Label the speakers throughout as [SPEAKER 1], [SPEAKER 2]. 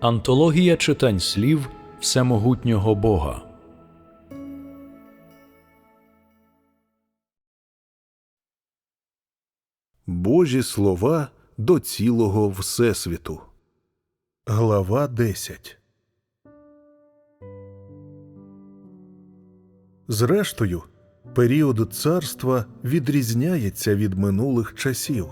[SPEAKER 1] Антологія читань слів Всемогутнього Бога.
[SPEAKER 2] Божі слова до цілого Всесвіту. Глава 10 Зрештою, період царства відрізняється від минулих часів.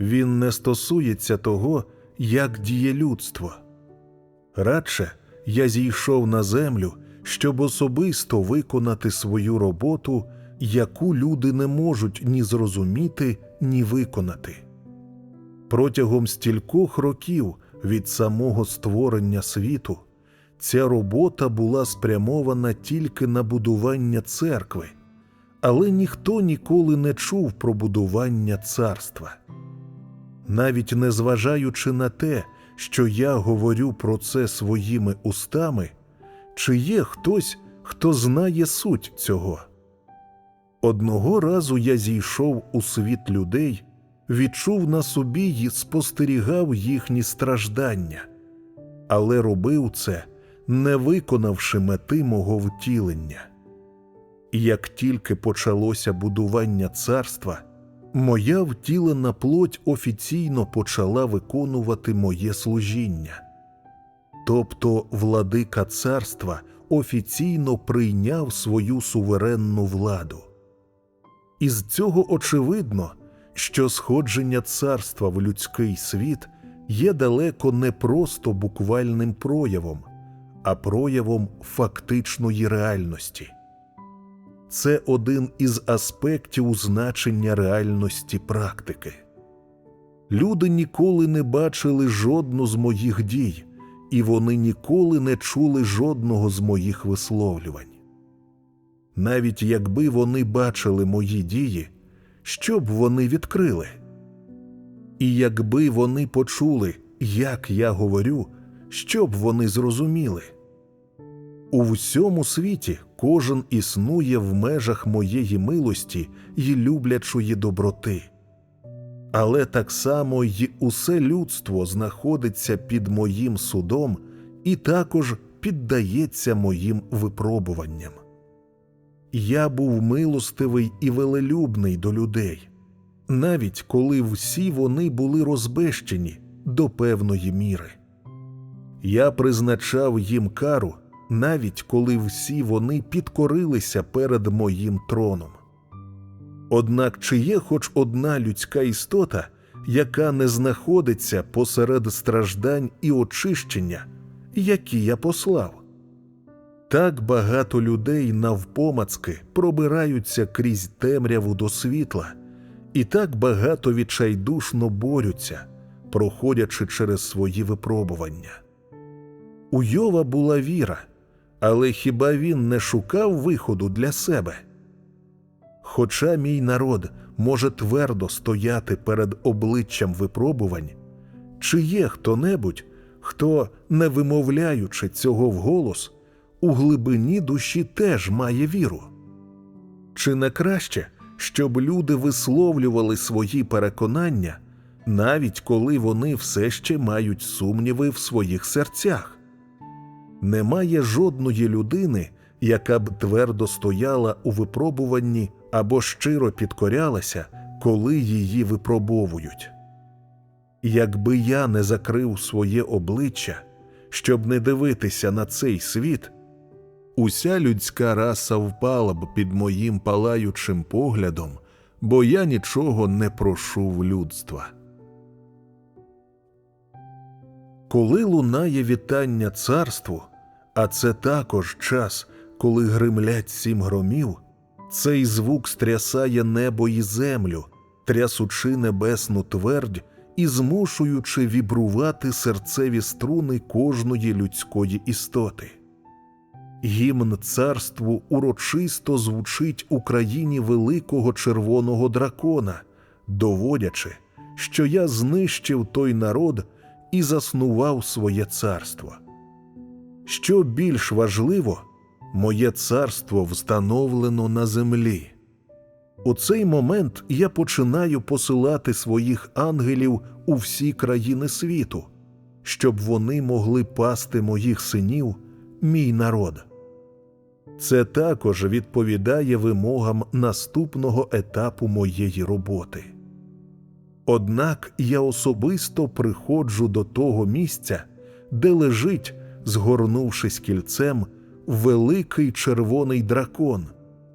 [SPEAKER 2] Він не стосується того, як діє людство. Радше я зійшов на землю, щоб особисто виконати свою роботу, яку люди не можуть ні зрозуміти, ні виконати. Протягом стількох років від самого створення світу ця робота була спрямована тільки на будування церкви, але ніхто ніколи не чув про будування царства. Навіть незважаючи на те, що я говорю про це своїми устами, чи є хтось, хто знає суть цього. Одного разу я зійшов у світ людей, відчув на собі й спостерігав їхні страждання, але робив це, не виконавши мети мого втілення. І як тільки почалося будування царства, моя втілена плоть офіційно почала виконувати моє служіння. Тобто владика царства офіційно прийняв свою суверенну владу. Із цього очевидно, що сходження царства в людський світ є далеко не просто буквальним проявом, а проявом фактичної реальності. Це один із аспектів значення реальності практики. Люди ніколи не бачили жодну з моїх дій, і вони ніколи не чули жодного з моїх висловлювань. Навіть якби вони бачили мої дії, що б вони відкрили? І якби вони почули, як я говорю, що б вони зрозуміли? У всьому світі кожен існує в межах моєї милості й люблячої доброти. Але так само й усе людство знаходиться під моїм судом і також піддається моїм випробуванням. Я був милостивий і велелюбний до людей, навіть коли всі вони були розбещені до певної міри. Я призначав їм кару, навіть коли всі вони підкорилися перед моїм троном. Однак чи є хоч одна людська істота, яка не знаходиться посеред страждань і очищення, які я послав? Так багато людей навпомацки пробираються крізь темряву до світла, і так багато відчайдушно борються, проходячи через свої випробування. У Йова була віра, але хіба він не шукав виходу для себе? Хоча мій народ може твердо стояти перед обличчям випробувань, чи є хто небудь, хто, не вимовляючи цього вголос, у глибині душі теж має віру? Чи не краще, щоб люди висловлювали свої переконання, навіть коли вони все ще мають сумніви в своїх серцях? Немає жодної людини, яка б твердо стояла у випробуванні або щиро підкорялася, коли її випробовують. Якби я не закрив своє обличчя, щоб не дивитися на цей світ, уся людська раса впала б під моїм палаючим поглядом, бо я нічого не прошу в людства. Коли лунає вітання царству, а це також час, коли гримлять сім громів, цей звук стрясає небо і землю, трясучи небесну твердь і змушуючи вібрувати серцеві струни кожної людської істоти. Гімн царству урочисто звучить у країні великого червоного дракона, доводячи, що я знищив той народ і заснував своє царство. Що більш важливо, моє царство встановлено на землі. У цей момент я починаю посилати своїх ангелів у всі країни світу, щоб вони могли пасти моїх синів, мій народ. Це також відповідає вимогам наступного етапу моєї роботи. Однак я особисто приходжу до того місця, де лежить, згорнувшись кільцем, великий червоний дракон,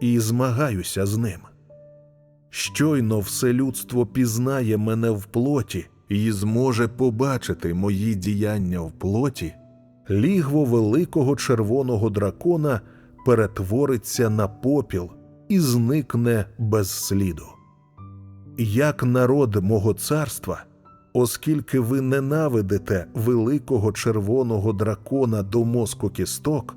[SPEAKER 2] і змагаюся з ним. Щойно все людство пізнає мене в плоті і зможе побачити мої діяння в плоті, лігво великого червоного дракона перетвориться на попіл і зникне без сліду. Як народ мого царства, оскільки ви ненавидите великого червоного дракона до мозку кісток,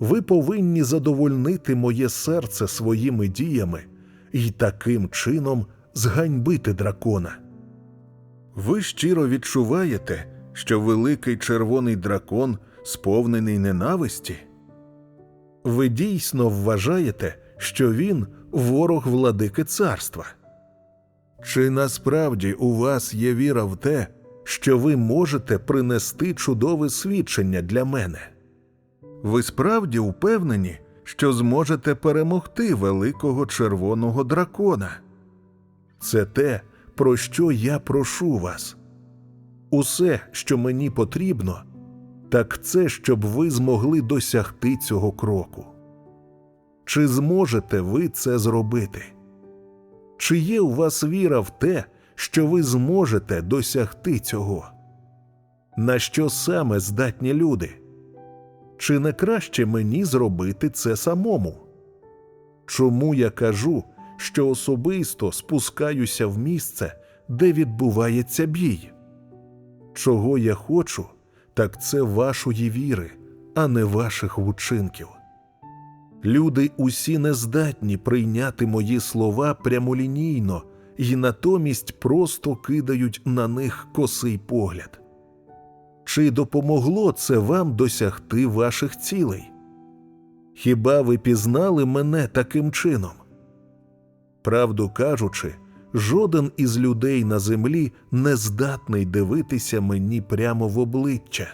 [SPEAKER 2] ви повинні задовольнити моє серце своїми діями і таким чином зганьбити дракона. Ви щиро відчуваєте, що великий червоний дракон сповнений ненависті? Ви дійсно вважаєте, що він ворог владики царства? Чи насправді у вас є віра в те, що ви можете принести чудове свідчення для мене? Ви справді впевнені, що зможете перемогти великого червоного дракона? Це те, про що я прошу вас. Усе, що мені потрібно, так це щоб ви змогли досягти цього кроку. Чи зможете ви це зробити? Чи є у вас віра в те, що ви зможете досягти цього? На що саме здатні люди? Чи не краще мені зробити це самому? Чому я кажу, що особисто спускаюся в місце, де відбувається бій? Чого я хочу, так це вашої віри, а не ваших вчинків. Люди усі не здатні прийняти мої слова прямолінійно і натомість просто кидають на них косий погляд. Чи допомогло це вам досягти ваших цілей? Хіба ви пізнали мене таким чином? Правду кажучи, жоден із людей на землі не здатний дивитися мені прямо в обличчя,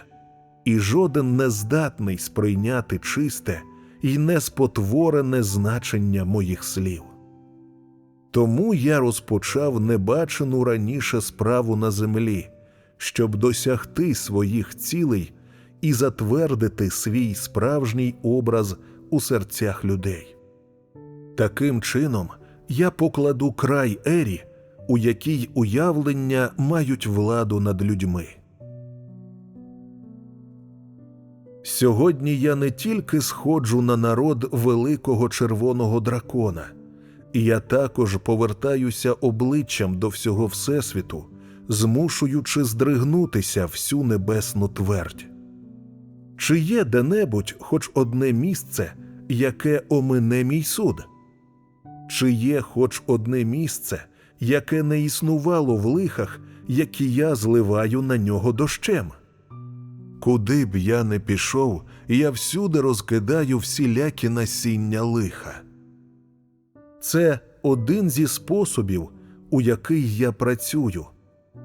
[SPEAKER 2] і жоден не здатний сприйняти чисте і неспотворене значення моїх слів. Тому я розпочав небачену раніше справу на землі, щоб досягти своїх цілей і затвердити свій справжній образ у серцях людей. Таким чином, я покладу край ері, у якій уявлення мають владу над людьми. Сьогодні я не тільки сходжу на народ великого червоного дракона, і я також повертаюся обличчям до всього Всесвіту, змушуючи здригнутися всю небесну твердь. Чи є де-небудь хоч одне місце, яке омине мій суд? Чи є хоч одне місце, яке не існувало в лихах, які я зливаю на нього дощем? Куди б я не пішов, я всюди розкидаю всілякі насіння лиха. Це один зі способів, у який я працюю,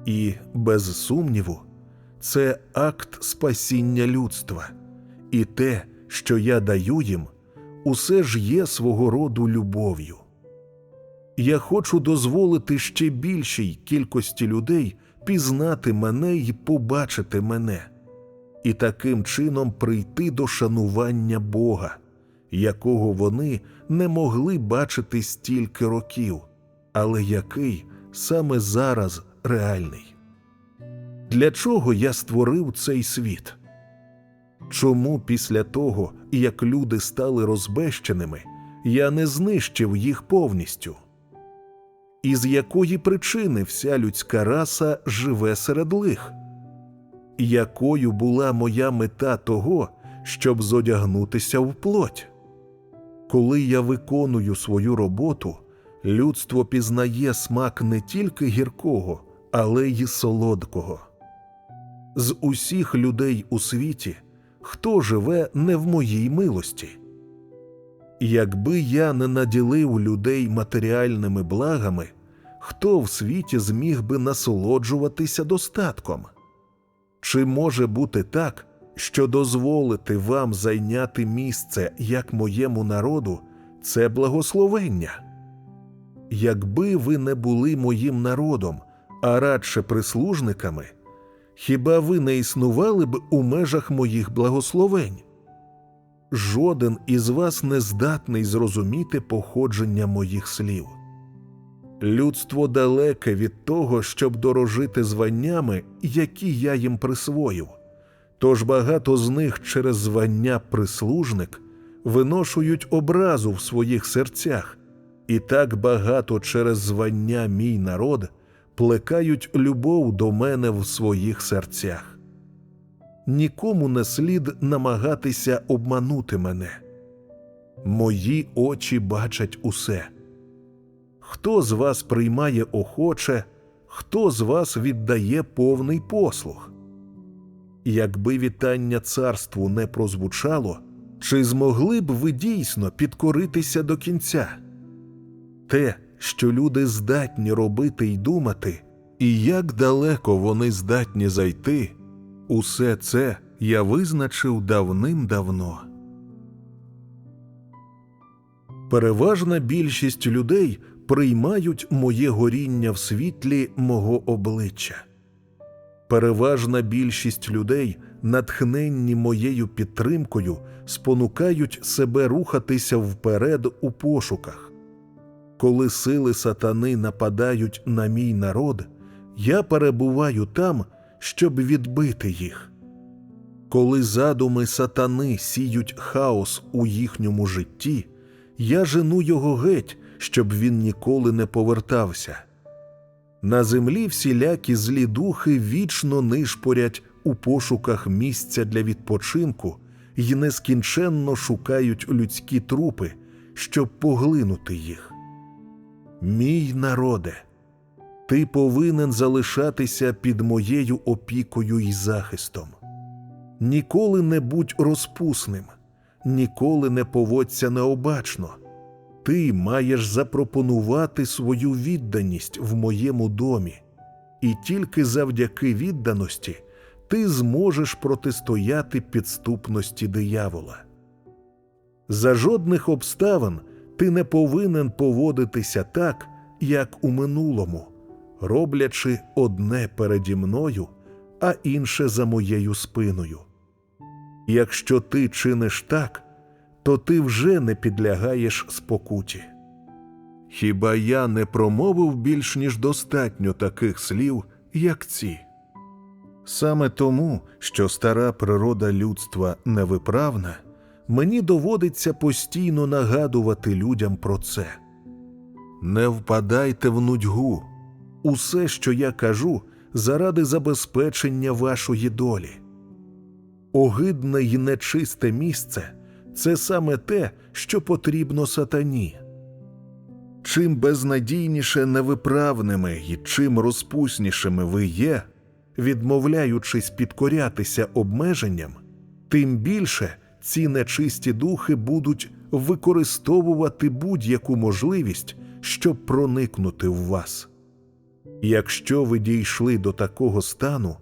[SPEAKER 2] і, без сумніву, це акт спасіння людства, і те, що я даю їм, усе ж є свого роду любов'ю. Я хочу дозволити ще більшій кількості людей пізнати мене і побачити мене і таким чином прийти до шанування Бога, якого вони не могли бачити стільки років, але який саме зараз реальний. Для чого я створив цей світ? Чому після того, як люди стали розбещеними, я не знищив їх повністю? І з якої причини вся людська раса живе серед лих? Якою була моя мета того, щоб зодягнутися в плоть. Коли я виконую свою роботу, людство пізнає смак не тільки гіркого, але й солодкого. З усіх людей у світі хто живе не в моїй милості? Якби я не наділив людей матеріальними благами, хто в світі зміг би насолоджуватися достатком? Чи може бути так, що дозволити вам зайняти місце як моєму народу це благословення? Якби ви не були моїм народом, а радше прислужниками, хіба ви не існували б у межах моїх благословень? Жоден із вас не здатний зрозуміти походження моїх слів. Людство далеке від того, щоб дорожити званнями, які я їм присвоїв. Тож багато з них через звання прислужник виношують образу в своїх серцях, і так багато через звання мій народ плекають любов до мене в своїх серцях. Нікому не слід намагатися обманути мене. Мої очі бачать усе. Хто з вас приймає охоче, хто з вас віддає повний послух? Якби вітання царству не прозвучало, чи змогли б ви дійсно підкоритися до кінця? Те, що люди здатні робити й думати, і як далеко вони здатні зайти, усе це я визначив давним-давно. Переважна більшість людей приймають моє горіння в світлі мого обличчя. Переважна більшість людей, натхненні моєю підтримкою, спонукають себе рухатися вперед у пошуках. Коли сили сатани нападають на мій народ, я перебуваю там, щоб відбити їх. Коли задуми сатани сіють хаос у їхньому житті, я жену його геть, щоб він ніколи не повертався. На землі всілякі злі духи вічно нишпорять у пошуках місця для відпочинку й нескінченно шукають людські трупи, щоб поглинути їх. Мій народе, ти повинен залишатися під моєю опікою й захистом. Ніколи не будь розпусним, ніколи не поводься необачно. Ти маєш запропонувати свою відданість в моєму домі, і тільки завдяки відданості ти зможеш протистояти підступності диявола. За жодних обставин ти не повинен поводитися так, як у минулому, роблячи одне переді мною, а інше за моєю спиною. Якщо ти чиниш так, то ти вже не підлягаєш спокуті. Хіба я не промовив більш ніж достатньо таких слів, як ці? Саме тому, що стара природа людства невиправна, мені доводиться постійно нагадувати людям про це. Не впадайте в нудьгу. Усе, що я кажу, заради забезпечення вашої долі. Огидне й нечисте місце це саме те, що потрібно сатані. Чим безнадійніше невиправними і чим розпуснішими ви є, відмовляючись підкорятися обмеженням, тим більше ці нечисті духи будуть використовувати будь-яку можливість, щоб проникнути в вас. Якщо ви дійшли до такого стану,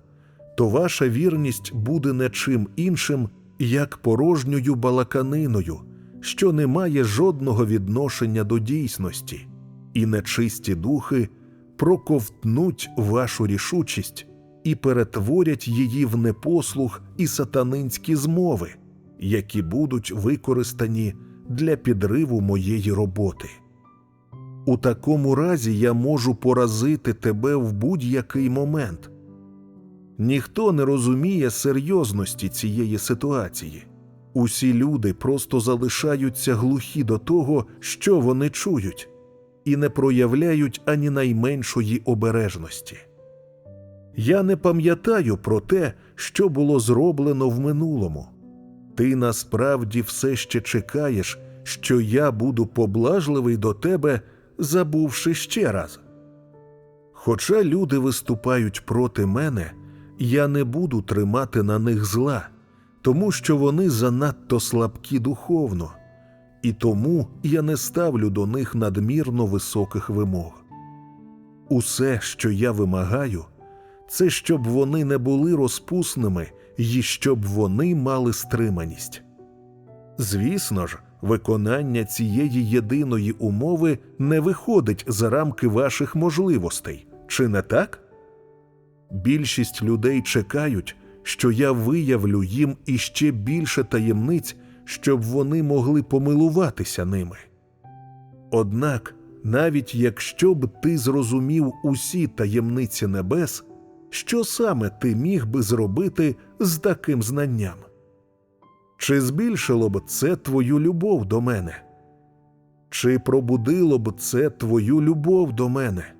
[SPEAKER 2] то ваша вірність буде не чим іншим, як порожньою балаканиною, що не має жодного відношення до дійсності, і нечисті духи проковтнуть вашу рішучість і перетворять її в непослух і сатанинські змови, які будуть використані для підриву моєї роботи. У такому разі я можу поразити тебе в будь-який момент. Ніхто не розуміє серйозності цієї ситуації. Усі люди просто залишаються глухі до того, що вони чують, і не проявляють ані найменшої обережності. Я не пам'ятаю про те, що було зроблено в минулому. Ти насправді все ще чекаєш, що я буду поблажливий до тебе, забувши ще раз. Хоча люди виступають проти мене, я не буду тримати на них зла, тому що вони занадто слабкі духовно, і тому я не ставлю до них надмірно високих вимог. Усе, що я вимагаю, це щоб вони не були розпусними і щоб вони мали стриманість. Звісно ж, виконання цієї єдиної умови не виходить за рамки ваших можливостей, чи не так? Більшість людей чекають, що я виявлю їм іще більше таємниць, щоб вони могли помилуватися ними. Однак, навіть якщо б ти зрозумів усі таємниці небес, що саме ти міг би зробити з таким знанням? Чи збільшило б це твою любов до мене? Чи пробудило б це твою любов до мене?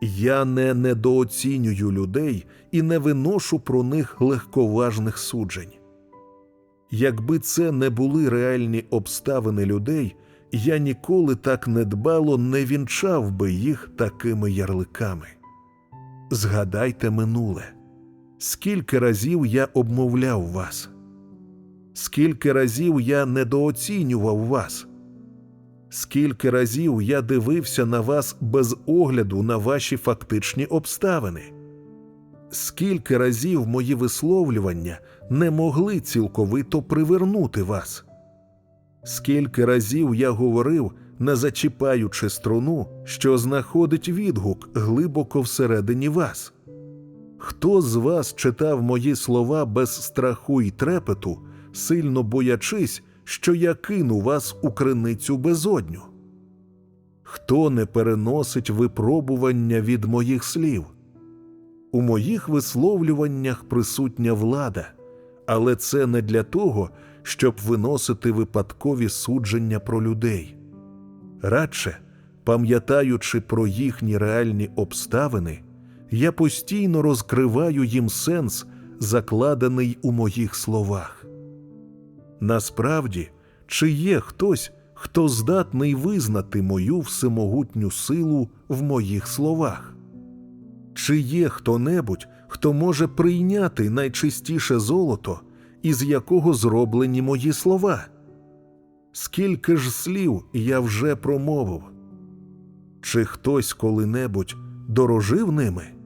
[SPEAKER 2] Я не недооцінюю людей і не виношу про них легковажних суджень. Якби це не були реальні обставини людей, я ніколи так недбало не вінчав би їх такими ярликами. Згадайте минуле, скільки разів я обмовляв вас, скільки разів я недооцінював вас, скільки разів я дивився на вас без огляду на ваші фактичні обставини, скільки разів мої висловлювання не могли цілковито привернути вас. Скільки разів я говорив, не зачіпаючи струну, що знаходить відгук глибоко всередині вас. Хто з вас читав мої слова без страху й трепету, сильно боячись, що я кину вас у криницю безодню? Хто не переносить випробування від моїх слів? У моїх висловлюваннях присутня влада, але це не для того, щоб виносити випадкові судження про людей. Радше, пам'ятаючи про їхні реальні обставини, я постійно розкриваю їм сенс, закладений у моїх словах. Насправді, чи є хтось, хто здатний визнати мою всемогутню силу в моїх словах? Чи є хто-небудь, хто може прийняти найчистіше золото, із якого зроблені мої слова? Скільки ж слів я вже промовив? Чи хтось коли-небудь дорожив ними?